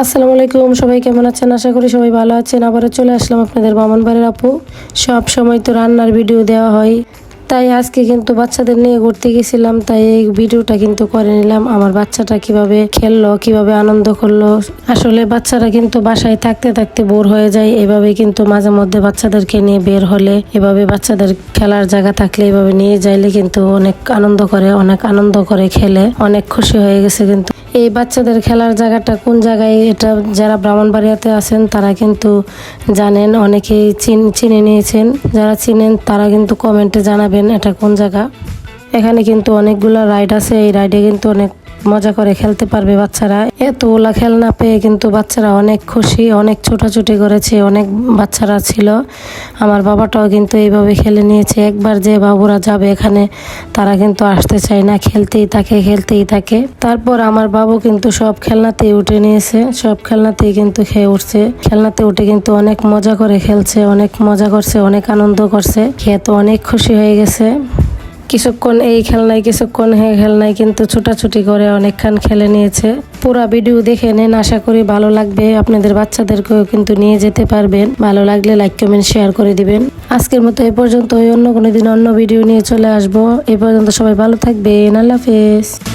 আসসালামু আলাইকুম, সবাই কেমন আছেন? আশা করি সবাই ভালো আছেন। আবারও চলে আসলাম আপনাদের বামনবাড়ির আপু। সব সময় তো রান্নার ভিডিও দেওয়া হয়। তাই আজকে কিন্তু বাচ্চাদের নিয়ে ঘুরতে গেছিলাম, তাই এই ভিডিওটা কিন্তু করে নিলাম। আমার বাচ্চাটা কীভাবে খেললো, কীভাবে আনন্দ করল। আসলে বাচ্চারা কিন্তু বাসায় থাকতে থাকতে বোর হয়ে যায়। এভাবে কিন্তু মাঝে মধ্যে বাচ্চাদেরকে নিয়ে বের হলে, এভাবে বাচ্চাদের খেলার জায়গা থাকলে, এভাবে নিয়ে যাইলে কিন্তু অনেক আনন্দ করে, অনেক আনন্দ করে খেলে, অনেক খুশি হয়ে গেছে কিন্তু। এই বাচ্চাদের খেলার জায়গাটা কোন জায়গায়, এটা যারা ব্রাহ্মণবাড়িয়াতে আছেন, তারা কিন্তু জানেন, অনেকেই চিন নিয়েছেন। যারা চিনেন, তারা কিন্তু কমেন্টে জানাবেন এটা কোন জায়গা? এখানে কিন্তু অনেকগুলো রাইড আছে এই রাইডে কিন্তু অনেক মজা করে খেলতে পারবে বাচ্চারা। এতগুলা খেলনা পেয়ে কিন্তু বাচ্চারা অনেক খুশি, অনেক ছোটাছুটি করেছে, অনেক বাচ্চারা ছিল। আমার বাবাটাও কিন্তু এইভাবে খেলে নিয়েছে। একবার যে বাবুরা যাবে এখানে, তারা কিন্তু আসতে চায় না। খেলতেই থাকে খেলতেই থাকে। তারপর আমার বাবু কিন্তু সব খেলনাতেই উঠে নিয়েছে। সব খেলনাতেই কিন্তু খেয়ে উঠছে। খেলনাতে উঠে কিন্তু অনেক মজা করে খেলছে, অনেক মজা করছে, অনেক আনন্দ করছে। খেয়ে তো অনেক খুশি হয়ে গেছে। কিছুক্ষণ এই খেল খেলনায়, কিছুক্ষণ হ্যাঁ খেলনায় কিন্তু ছোটাছুটি করে অনেকক্ষণ খেলে নিয়েছে। পুরা ভিডিও দেখে নেন, আশা করি ভালো লাগবে। আপনাদের বাচ্চাদেরকেও কিন্তু নিয়ে যেতে পারবেন। ভালো লাগলে লাইক কমেন্ট শেয়ার করে দিবেন। আজকের মতো এ পর্যন্ত অন্য কোনো দিন অন্য ভিডিও নিয়ে চলে আসব। এ পর্যন্ত সবাই ভালো থাকবেন। আল্লাহ হাফেজ।